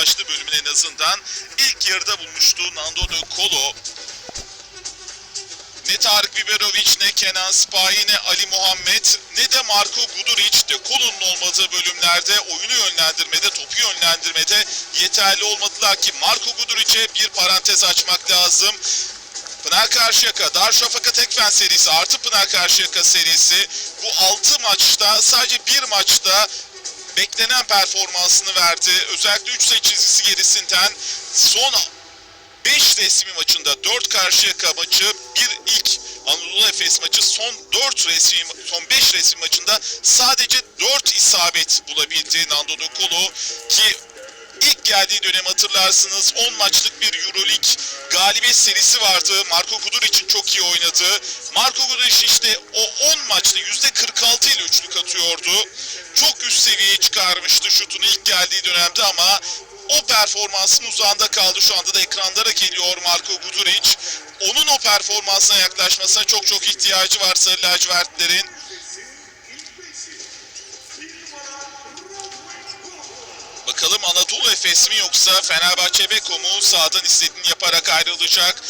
ulaştığı bölümün en azından ilk yarıda bulmuştu Nando De Colo. Ne Tarık Biberovic, ne Kenan Sipahi, ne Ali Muhammed, ne de Marco Guduric de Colo'nun olmadığı bölümlerde oyunu yönlendirmede, topu yönlendirmede yeterli olmadılar ki Marco Guduric'e bir parantez açmak lazım. Pınar Karşıyaka, Darüşşafaka Tekfen serisi artı Pınar Karşıyaka serisi bu 6 maçta sadece bir maçta beklenen performansını verdi. Özellikle 3 sayı çizgisi gerisinden son 5 resmi maçında 4 Karşıyaka maçı, bir ilk Anadolu Efes maçı son 4 resmi son 5 resmi maçında sadece 4 isabet bulabildi Nando De Colo ki İlk geldiği dönem hatırlarsınız 10 maçlık bir Euroleague galibiyet serisi vardı. Marco Kudur için çok iyi oynadı. Marco Kudur işte o 10 maçta %46 ile üçlük atıyordu. Çok üst seviyeye çıkarmıştı şutunu ilk geldiği dönemde ama o performansın uzağında kaldı. Şu anda da ekranlara geliyor Marco Guduric. Onun o performansına yaklaşmasına çok çok ihtiyacı var Sarı Lacivertlerin. Bakalım Anadolu Efes mi yoksa Fenerbahçe Beko mu sahadan istediğini yaparak ayrılacak.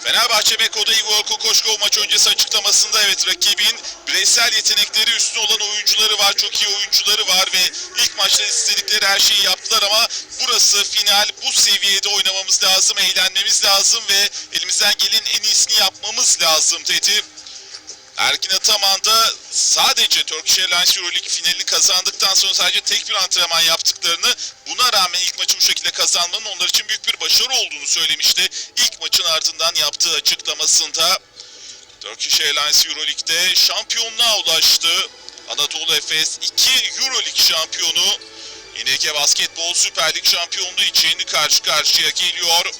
Fenerbahçe Beko'da Igor Kokoşkov maç öncesi açıklamasında evet rakibin bireysel yetenekleri üstün olan oyuncuları var. Çok iyi oyuncuları var ve ilk maçta istedikleri her şeyi yaptılar ama burası final. Bu seviyede oynamamız lazım, eğlenmemiz lazım ve elimizden gelen en iyisini yapmamız lazım dedi. Erkin Ataman da sadece Turkish Airlines Euroleague finalini kazandıktan sonra sadece tek bir antrenman yaptıklarını buna rağmen ilk maçı bu şekilde kazanmanın onlar için büyük bir başarı olduğunu söylemişti. İlk maçın ardından yaptığı açıklamasında Turkish Airlines Euroleague'de şampiyonluğa ulaştı. Anadolu Efes 2 Euroleague şampiyonu İneke Basketbol Süper Lig şampiyonluğu için karşı karşıya geliyor.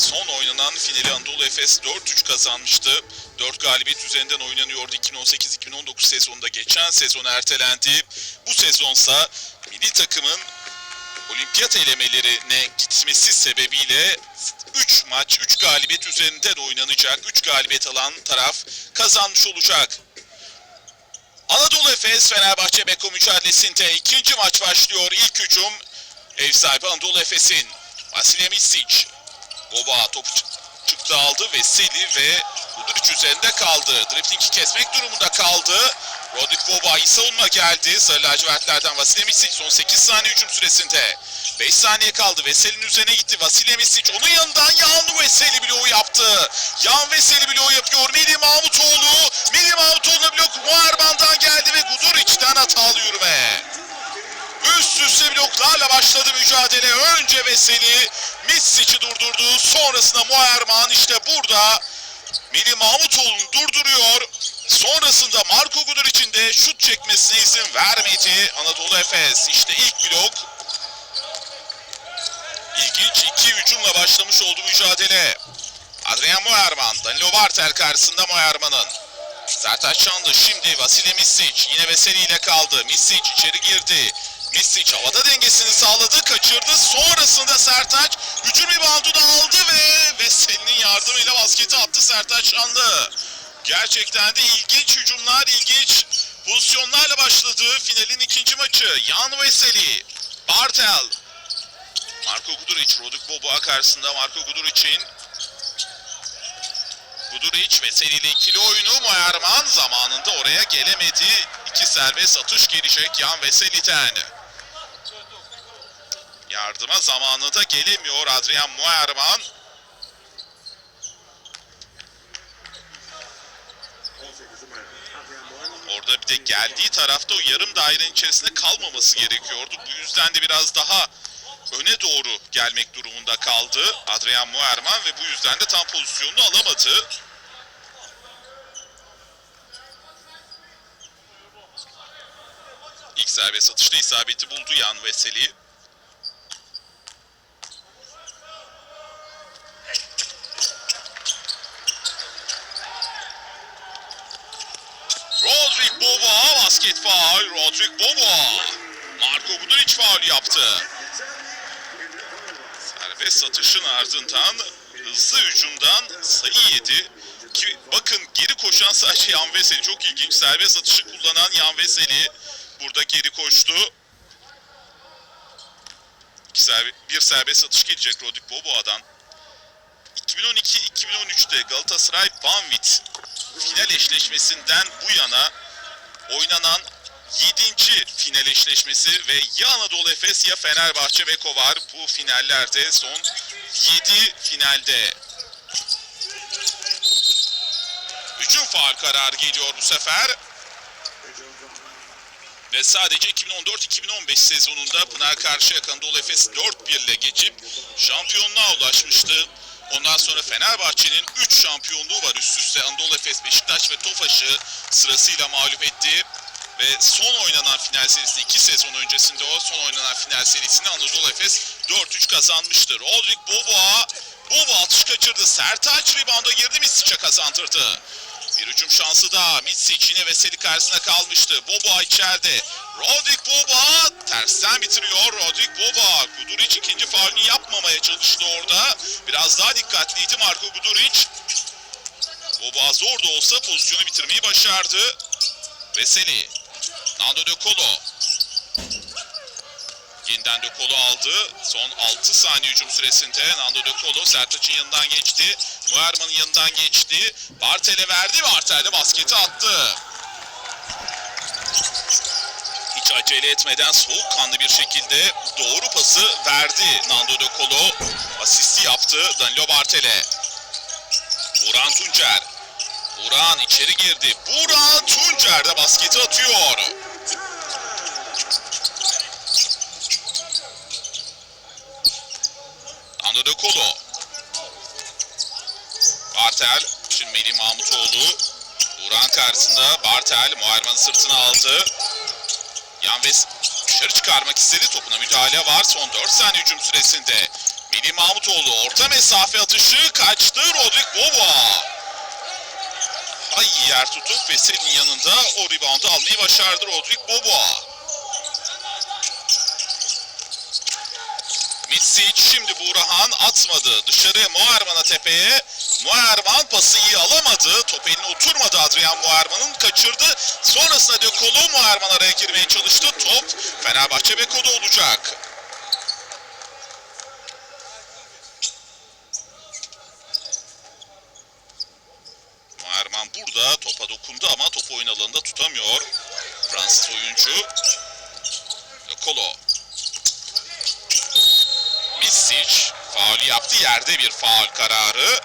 Son oynanan finali Anadolu Efes 4-3 kazanmıştı. 4 galibiyet üzerinden oynanıyordu 2018-2019 sezonunda. Geçen sezon ertelendi. Bu sezonsa milli takımın olimpiyat elemelerine gitmesi sebebiyle 3 maç, 3 galibiyet üzerinden oynanacak. 3 galibiyet alan taraf kazanmış olacak. Anadolu Efes Fenerbahçe Beko mücadelesinde ikinci maç başlıyor. İlk hücum ev sahibi Anadolu Efes'in. Vasilya Misic Boba topu çık- çıktı aldı ve Seli ve Kuduric üzerinde kaldı. Drifting'i kesmek durumunda kaldı. Rodrik Boba iyi savunma geldi. Sarı lacivertlerden Vasilya Misic son 8 saniye hücum süresinde. 5 saniye kaldı. Veseli'nin üzerine gitti. Vasilya Misic onun yanından Yan Veseli bloğu yaptı. Yan Veseli bloğu yapıyor. Melih Mahmutoğlu. Melih Mahmutoğlu'na blok Muharman'dan geldi ve Guduric'den hatalı bloklarla başladı mücadele. Önce Veseli Mitsic'i durdurdu. Sonrasında Muayerman işte burada Melih Mahmutoğlu'nu durduruyor. Sonrasında Marco Guduric'in de şut çekmesine izin vermedi. Anadolu Efes işte ilk blok. İlginç iki hücumla başlamış oldu mücadele. Adrian Moerman, Danilo Bartel karşısında Moerman'ın. Sertaç Şanlı şimdi Vasilya Misic yine Veseli ile kaldı. Misic içeri girdi. Misic havada dengesini sağladı, kaçırdı. Sonrasında Sertaç hücum reboundunu aldı ve Veseli'nin yardımıyla basketi attı Sertaç Şanlı. Gerçekten de ilginç hücumlar, ilginç pozisyonlarla başladı finalin ikinci maçı. Yan Veseli, Bartel, Marco Guduric, Roduk Boboa karşısında Marco Guduric'in Guduric Veseli ile ikili oyunu Moerman zamanında oraya gelemedi. İki serbest atış gelecek Yan Veseli'den. Yardıma zamanında gelemiyor Adrian Moerman. Orada bir de geldiği tarafta o yarım dairenin içerisinde kalmaması gerekiyordu. Bu yüzden de biraz daha öne doğru gelmek durumunda kaldı Adrian Moerman ve bu yüzden de tam pozisyonunu alamadı. İlk serbest atışta isabeti buldu Yan Veseli. Rodrik Boboa basket faul. Rodrik Boboa. Marco Guduric faul yaptı. Serbest atışın ardından hızlı hücumdan sayı yedi. Ki bakın geri koşan sadece Yan Veseli. Çok ilginç. Serbest atışı kullanan Yan Veseli burada geri koştu. Bir serbest atış gelecek Rodrik Boboa'dan. 2012-2013'te Galatasaray Banvit final eşleşmesinden bu yana oynanan 7. final eşleşmesi ve ya Anadolu Efes ya Fenerbahçe Beko var bu finallerde son 7 finalde. Hücum faal kararı geliyor bu sefer. Ve sadece 2014-2015 sezonunda Pınar Karşıyaka Anadolu Efes 4-1 ile geçip şampiyonluğa ulaşmıştı. Ondan sonra Fenerbahçe'nin 3 şampiyonluğu var üst üste. Anadolu Efes, Beşiktaş ve Tofaş'ı sırasıyla mağlup etti. Ve son oynanan final serisinde 2 sezon öncesinde o son oynanan final serisini Anadolu Efes 4-3 kazanmıştı. Rodrik Boboa, Boboa atış kaçırdı. Sertaç rebounda girdi Misic'e kazandırdı. Bir hücum şansı daha. Mitsic yine Veseli karşısına kalmıştı. Boboa içeride. Rodrik Boboa tersten bitiriyor. Rodrik Boboa. Guduric ikinci faulünü yapmamaya çalıştı orada. Biraz daha dikkatliydi Marko Guduric. Boboa zor da olsa pozisyonu bitirmeyi başardı. Veseli. Nando De Colo. Yeniden De aldı. Son 6 saniye hücum süresinde Nando De Colo Sertaç'ın yanından geçti. Muerman'ın yanından geçti. Bartel'e verdi. Bartel de basketi attı. Hiç acele etmeden soğukkanlı bir şekilde doğru pası verdi Nando De. Asisti yaptı Danilo Bartel'e. Buran Tuncer. Buran içeri girdi. Buran Tuncer de basketi atıyor. Nando De Colo. Bartel. Şimdi Melih Mahmutoğlu. Buran karşısında Bartel Muharman'ın sırtına aldı. Yanves dışarı çıkarmak istedi. Topuna müdahale var. Son 4 saniye hücum süresinde. Melih Mahmutoğlu orta mesafe atışı kaçtı. Rodrik Boboa. Ay yer tutup Veseli'nin yanında o reboundu almayı başardı Rodrik Boboa. Mitsic şimdi Burhan atmadı. Dışarı Muharman'a tepeye. Muharman pası iyi alamadı. Top eline oturmadı Adrian Muharman'ın. Kaçırdı. Sonrasında De Colo Muharman araya girmeye çalıştı. Top Fenerbahçe Beko'da olacak. Muharman burada topa dokundu ama topu oyun alanında tutamıyor. Fransız oyuncu. De Colo. Misic faul yaptı. Yerde bir faul kararı.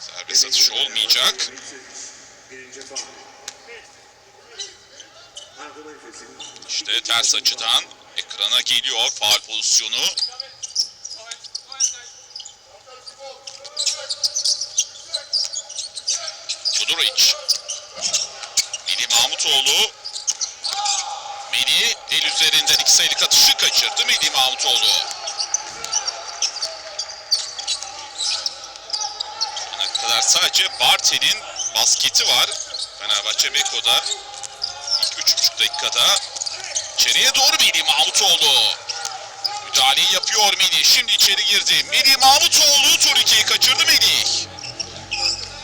Serbest atış olmayacak. İşte ters açıdan ekrana geliyor faul pozisyonu. Kuduric. Melih Mahmutoğlu. Melih el üzerinden iki sayılık atışı kaçırdı Melih Mahmutoğlu. Şu ana kadar sadece Bartel'in basketi var. Fenerbahçe Beko'da ilk üç buçuk dakikada. İçeriye doğru Melih Mahmutoğlu. Müdahaleyi yapıyor Melih. Şimdi içeri girdi. Melih Mahmutoğlu turnikeyi kaçırdı Melih.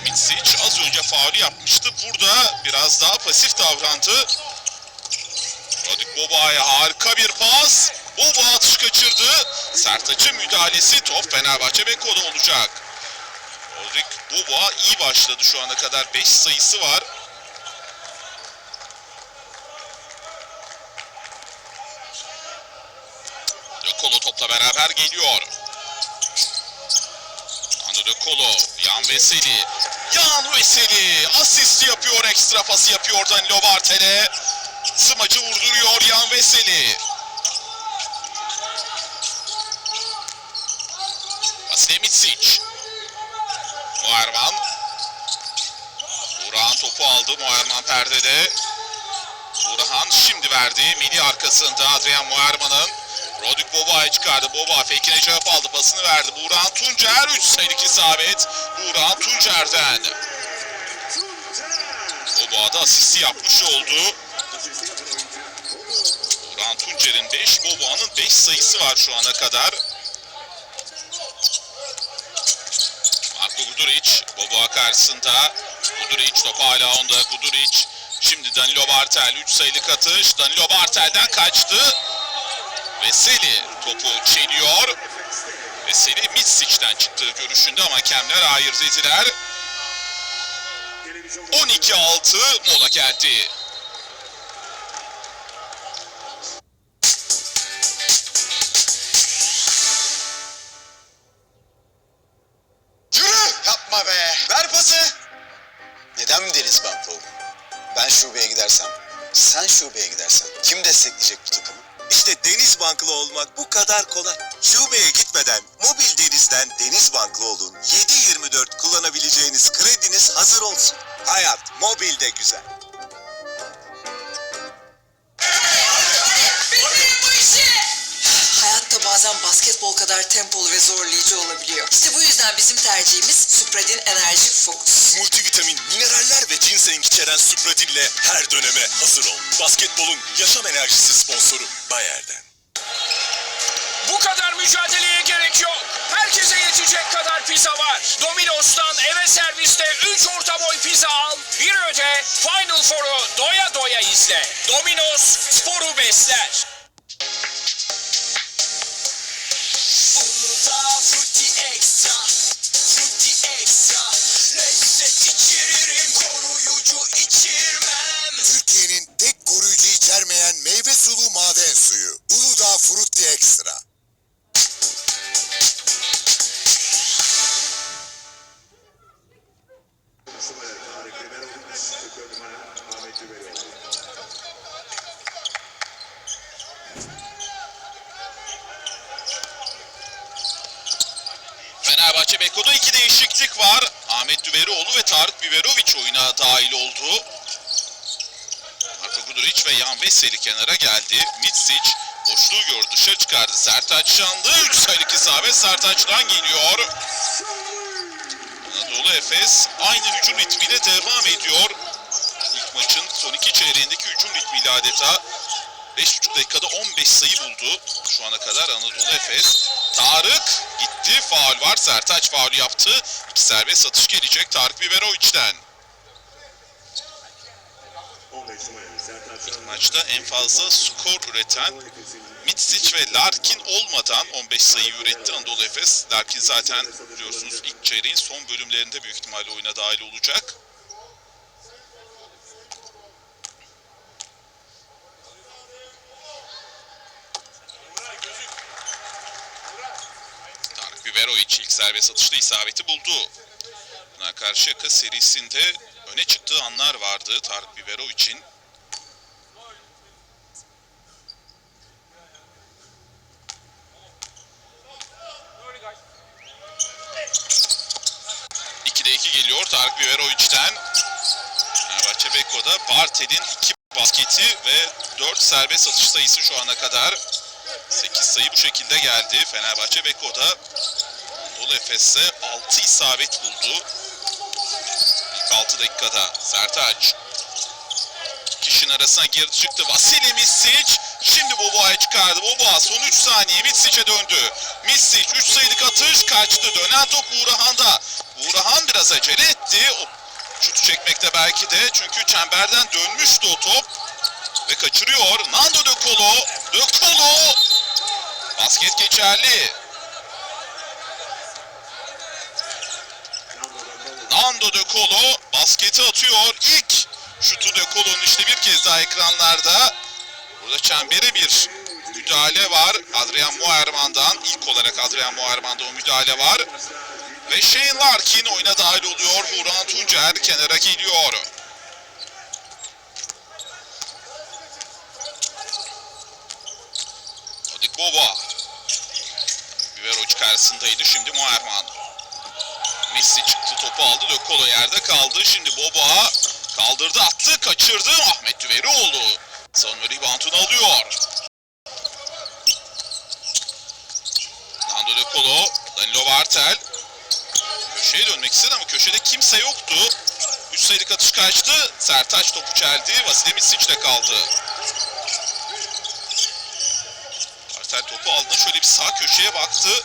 Mitsic az önce faulü yapmıştı. Burada biraz daha pasif davrandı. Rodrik Boboa'ya harika bir pas. Boboa atış kaçırdı. Sertaç'ın müdahalesi top Fenerbahçe Beko'da olacak. Rodrik Boboa iyi başladı şu ana kadar. 5 sayısı var. De Colo topla beraber geliyor. Ando De Colo, Yan Veseli. Yan Veseli asist yapıyor, ekstra pası yapıyor Danilo Bartel'e. Smacı vurduruyor Yan Veseli. Vasile Muharman. Burhan topu aldı. Muharman perdede. Burhan şimdi verdi. Mili arkasında Adrian Muharman'ın. Rodrik Boboa'ya çıkardı. Boboa fake'ine cevap aldı. Pasını verdi. Burhan Tuncer 3 sayılık isabet. Burhan Tuncer'den. Boboa da asisti yapmış oldu. Burhan Tuncer'in 5, Boboa'nın 5 sayısı var şu ana kadar. Guduric, Boboa karşısında. Guduric top hala onda. Guduric. Şimdi Danilo Bartel 3 sayılık atış. Danilo Bartel'den kaçtı. Veseli topu çeliyor. Veseli Mitsic'den çıktığı görüşünde ama hakemler hayır dediler. Televizyon 12-6 mola geldi. Kolay. Şubeye gitmeden mobil denizden Deniz Banklı olun. 7-24 kullanabileceğiniz krediniz hazır olsun. Hayat mobilde güzel. Hayatta bazen basketbol kadar tempolu ve zorlayıcı olabiliyor. İşte bu yüzden bizim tercihimiz Supradin Enerji Focus. Multivitamin, mineraller ve ginseng içeren Supradil ile her döneme hazır ol. Basketbolun yaşam enerjisi sponsoru Bayer'den. Mücadeleye gerek yok. Herkese yetecek kadar pizza var. Domino's'tan eve serviste 3 orta boy pizza al. Bir öde Final Four'u doya doya izle. Domino's sporu besler. İçeririm, koruyucu içirmem. Değişiklik var. Ahmet Düverioğlu ve Tarık Biberovic oyuna dahil oldu. Marko Guduric ve Yan Veseli kenara geldi. Mitsic boşluğu gördü dışarı çıkardı. Sertaç Şanlı 3 sayılık isabet Sertaç'tan geliyor. Anadolu Efes aynı hücum ritmiyle devam ediyor. İlk maçın son iki çeyreğindeki hücum ritmiyle adeta 5,5 dakikada 15 sayı buldu. Şu ana kadar Anadolu Efes. Tarık gitti. Faul var. Sertaç faul yaptı. İki serbest atış gelecek Tarık Biberovic'den. 15 numara Sertaç Şanlı. Maçta en fazla skor üreten Mitsic ve Larkin olmadan 15 sayı üretti Anadolu Efes. Larkin zaten biliyorsunuz ilk çeyreğin son bölümlerinde büyük ihtimalle oyuna dahil olacak. Tarık Biberovic ilk serbest atışta isabeti buldu. Buna karşı yaka serisinde öne çıktığı anlar vardı Tarık iki geliyor Tarık Biberovic'den. Fenerbahçe Beko'da Bartel'in iki basketi ve 4 serbest atış sayısı şu ana kadar. 8 sayı bu şekilde geldi. Fenerbahçe Beko'da Anadolu Efes'e 6 isabet buldu. İlk 6 dakikada Sertaç. Kişinin arasına girdi çıktı. Vasili Misic. Şimdi Boboa'ya çıkardı. Boboa son 3 saniye Misic'e döndü. Misic 3 sayılık atış kaçtı. Dönen top Uğrahan'da. Uğrahan biraz acele etti. O şutu çekmekte belki de. Çünkü çemberden dönmüştü o top. Ve kaçırıyor. Nando De Colo. De Colo. Basket geçerli. Nando De Colo basketi atıyor. İlk şutu De Colo'nun işte bir kez daha ekranlarda. Burada çembere bir müdahale var. Adrian Muerman'dan. ilk olarak Adrian Muerman'da o müdahale var. Ve Shane Larkin oyuna dahil oluyor. Burhan Tuncer kenara geliyor. Odik Boba. Biberovic karşısındaydı şimdi Muerman. Aldı. De Colo yerde kaldı. Şimdi Boba kaldırdı attı kaçırdı. Ahmet Düverioğlu. Savunma reboundunu alıyor. Nando De Colo. Danilo Bartel. Köşeye dönmek istedi ama köşede kimse yoktu. 3 sayılık atış kaçtı. Sertaç topu çeldi. Vasile Misic'de kaldı. Bartel topu aldı. Şöyle bir sağ köşeye baktı.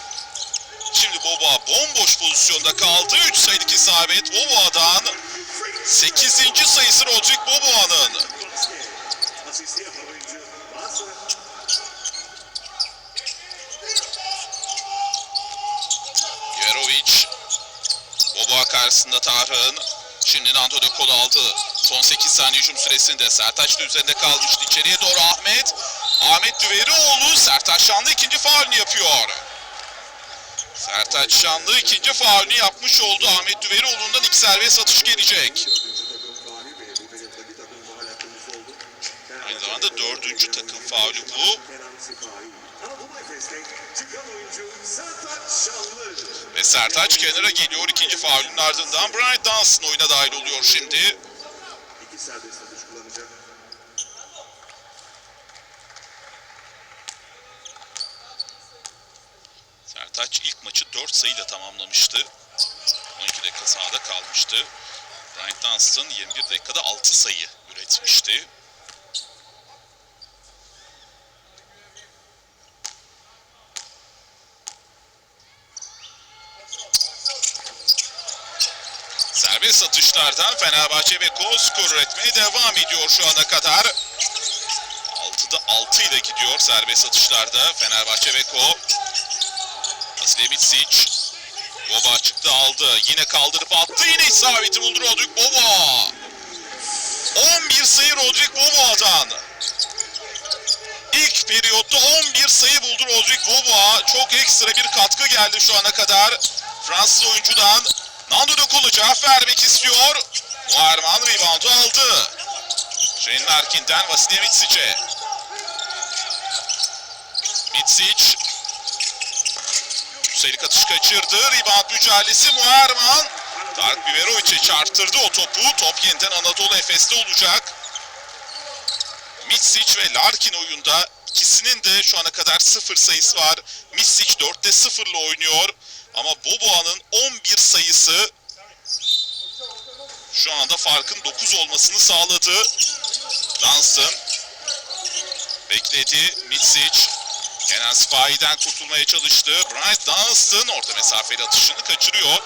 Şimdi Boba bomboş pozisyonda kaldı. 3 sayılık isabet Boba'dan 8. sayısı Rodrik Boba'nın. Jerovic. Boba karşısında Tarık'ın. Şimdi Nando de kol aldı. Son 8 saniye hücum süresinde Sertaç da üzerinde kalmıştı. İçeriye doğru Ahmet. Ahmet Düverioğlu Sertaç Şanlı ikinci faulünü yapıyor. Sertaç Şanlı ikinci faulünü yapmış oldu. Ahmet Düverioğlu'ndan ilk serbest atış gelecek. Aynı zamanda dördüncü takım faulü bu. Ve Sertaç kenara geliyor. ikinci faulün ardından Brian Dunstan oyuna dahil oluyor şimdi. İki serbest atış kullanacak. Sertaç ilk maçı 4 sayıyla tamamlamıştı. 12 dakika sahada kalmıştı. Brian Dunstan 21 dakikada 6 sayı üretmişti. Serbest atışlardan Fenerbahçe ve Kol skor üretmeye devam ediyor şu ana kadar. 6'da 6 ile gidiyor serbest atışlarda Fenerbahçe ve Vasiljevic. Boba çıktı aldı. Yine kaldırıp attı. Yine isabeti buldu Rodrik Boba. 11 sayı Rodrik Boba'dan. İlk periyotta 11 sayı buldu Rodrik Boba. Çok ekstra bir katkı geldi şu ana kadar. Fransız oyuncudan Nando Colo cevap vermek istiyor. Muharman reboundu aldı. Shane Larkin'den Vasiljevic'e. Mitsic Sayılık atış kaçırdı. Rebound mücadelesi Muharman. Dark Biberovic'e çarptırdı o topu. Top yeniden Anadolu Efes'te olacak. Mitsic ve Larkin oyunda. İkisinin de şu ana kadar sıfır sayısı var. Mitsic 4'te 0 ile oynuyor. Ama Boboa'nın 11 sayısı şu anda farkın 9 olmasını sağladı. Dunstan bekledi. Mitsic Kenan Sipahi'den kurtulmaya çalıştı. Bryant Dunstan orta mesafeli atışını kaçırıyor.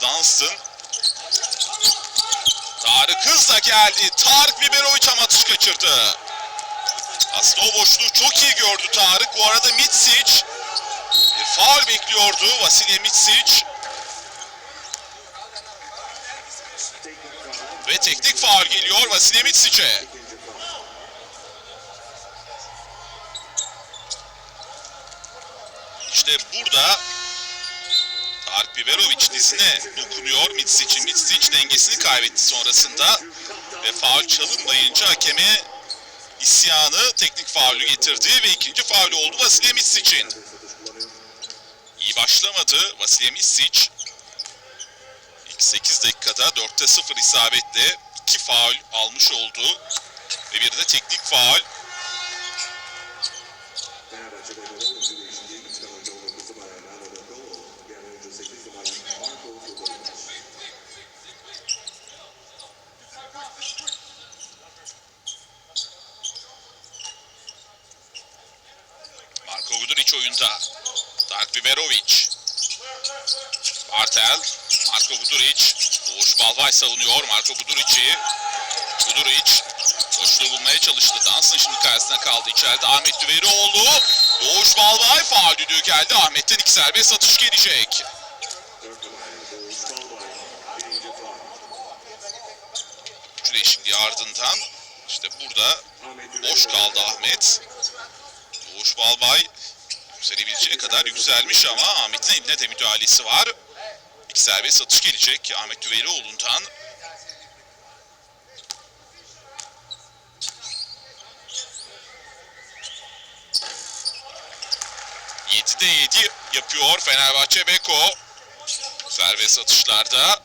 Dunstan Tarık hızla geldi. Tarık Biberovic ama atış kaçırdı. Aslında o boşluğu çok iyi gördü Tarık. Bu arada Mitsic bir faul bekliyordu. Vasilya Mitsic ve teknik faul geliyor Vasilya Mitsic'e. İşte burada Tarık Biberovic dizine dokunuyor Mitsic'in. Mitsic dengesini kaybetti sonrasında ve faul çalınmayınca hakeme isyanı teknik faulü getirdi ve ikinci faulü oldu Vasilya Mitsic'in. İyi başlamadı Vasilya Mitsic. İlk 8 dakikada 4'te 0 isabetle 2 faul almış oldu ve bir de teknik faul. Fenerbahçe'de göre oyuncu değişikliği ilk çıkan oyuncu 19 numara Nando de Colo. Diğer oyuncu 8 numara Marco Fudolic. Marko Guduric oyunda. Dark Biberovic. Bartel. Marko Guduric. Doğuş Balvay savunuyor Marko Guduric'i. Guduric boşluğu bulmaya çalıştı. Dansın şimdi karşısına kaldı içeride. Ahmet Düverioğlu. Doğuş Balvay faul düdüğü geldi. Ahmet'ten iki serbest atış gelecek. 4 numara Doğuş Balbay. Birinci faul. Şu değişikliği ardından işte burada boş kaldı Ahmet. Doğuş Balbay yükselebileceği kadar yükselmiş ama Ahmet'in eline de müdahalesi var. İki serbest atış gelecek Ahmet Düverioğlu'ndan. Yedide yedi yapıyor Fenerbahçe Beko. Serbest atışlarda.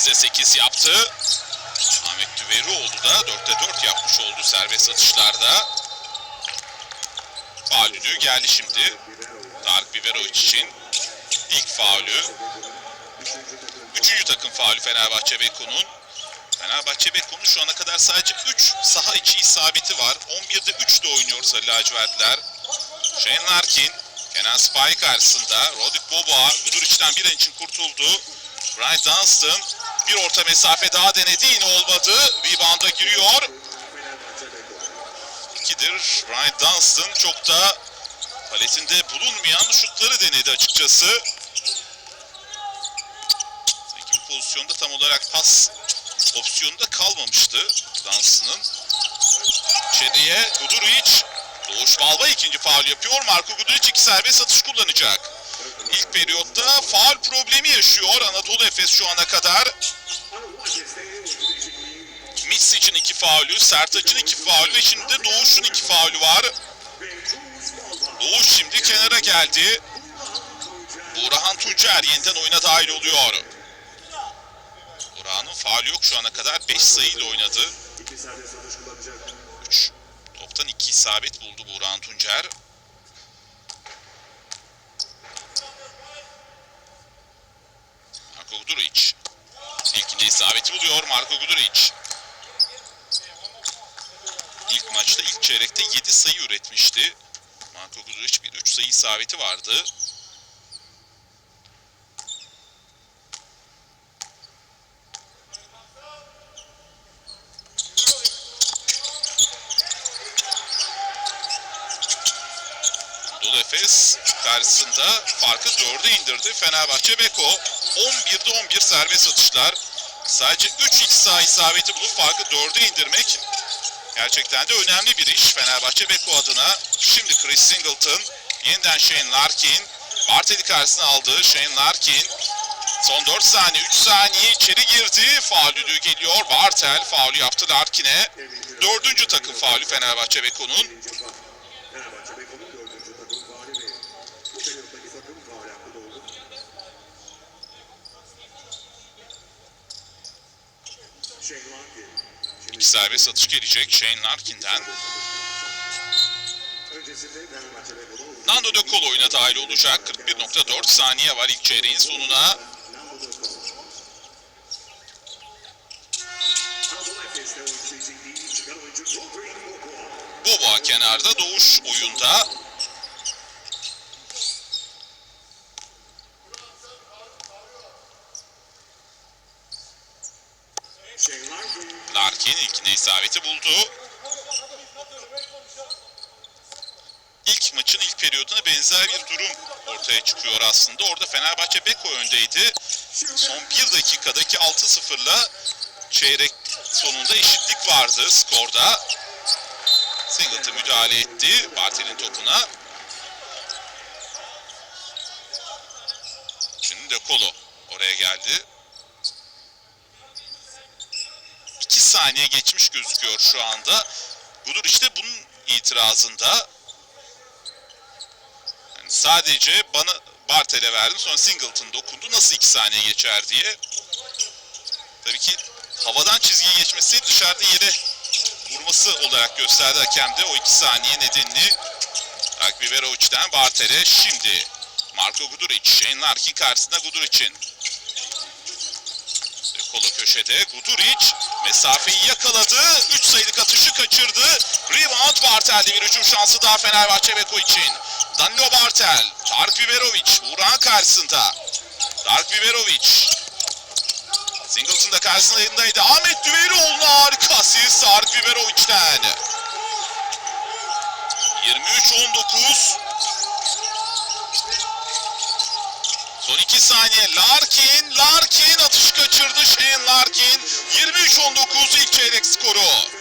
8'e 8 yaptı. Ahmet Düverioğlu da 4'te 4 yapmış oldu serbest atışlarda. Faul düdüğü geldi şimdi. Tarık Biberovic için ilk faulü. Üçüncü takım faulü Fenerbahçe Beko'nun. Fenerbahçe Beko'nun şu ana kadar sadece 3 saha içi isabeti var. 11'de 3 de oynuyor Sarı Lacivertler. Shane Larkin, Kenan Spy karşısında. Rodrik Boboa, Guduric'den bir an için kurtuldu. Brian Dunstan bir orta mesafe daha denedi yine olmadı. Rebound'a giriyor. İkidir Brian Dunstan çok da paletinde bulunmayan şutları denedi açıkçası. Sanki bu pozisyonda tam olarak pas opsiyonu da kalmamıştı Dunstan'ın. İçeriye Guduric. Doğuş Balba ikinci faul yapıyor. Marco Guduric iki serbest atış kullanacak. İlk periyotta faul problemi yaşıyor Anadolu Efes şu ana kadar. Mitsic'in iki faulü, Sertaç'ın iki faulü ve şimdi de Doğuş'un iki faulü var. Doğuş şimdi kenara geldi. Burhan Tuncer yeniden oyuna dahil oluyor. Burhan'ın faulü yok şu ana kadar 5 sayıyla oynadı. 3 toptan 2 isabet buldu Burhan Tuncer. Marko Guduric. İlkinde isabeti buluyor Marko Guduric. İlk maçta ilk çeyrekte 7 sayı üretmişti. Marko Guduric bir 3 sayı isabeti vardı. Efes karşısında farkı 4'e indirdi. Fenerbahçe Beko 11'de 11 serbest atışlar. Sadece 3 iç saha isabeti bulup farkı 4'e indirmek gerçekten de önemli bir iş Fenerbahçe Beko adına. Şimdi Chris Singleton, yeniden Shane Larkin, Bartel'i karşısına aldı. Shane Larkin son 4 saniye, 3 saniye içeri girdi. Faul düdüğü geliyor. Bartel faulü yaptı Larkin'e. Dördüncü takım faulü Fenerbahçe Beko'nun. Fenerbahçe Beko'nun dördüncü takım faali ve bu periyottaki takım faal hakkı doğdu. Shane Larkin. Şimdi Bir serbest atış gelecek Shane Larkin'den. Nando De Colo oyuna dahil olacak. 41.4 saniye var ilk çeyreğin sonuna. Boboa kenarda Doğuş oyunda. Shane Larkin. Larkin isabeti buldu. İlk maçın ilk periyoduna benzer bir durum ortaya çıkıyor aslında. Orada Fenerbahçe Beko öndeydi. Son bir dakikadaki 6-0'la çeyrek sonunda eşitlik vardı skorda. Singleton müdahale etti Bartel'in topuna. Şimdi De Colo oraya geldi. 2 saniye geçmiş gözüküyor şu anda. Budur işte bunun itirazında. Yani sadece bana Bartel'e verdim sonra Singleton dokundu. Nasıl 2 saniye geçer diye. Tabii ki havadan çizgiyi geçmesi dışarıda yere vurması olarak gösterdi hakem de o 2 saniye nedenini. Rakbi Verovic'den Bartel'e şimdi Marco Guduric, Shane Larkin karşısında Guduric'in. Köşede Guduric mesafeyi yakaladı. 3 sayılık atışı kaçırdı. Rebound Bartel'de bir hücum şansı daha Fenerbahçe Beko için. Danilo Bartel, Dark Biberovic Burak'ın karşısında. Dark Biberovic. Singleton da karşısındaydı. Ahmet Düveyroğlu'na harika asist Dark Biberovic'ten. 23-19. Son 2 saniye Larkin, Larkin atış kaçırdı Shane Larkin. 23-19 ilk çeyrek skoru.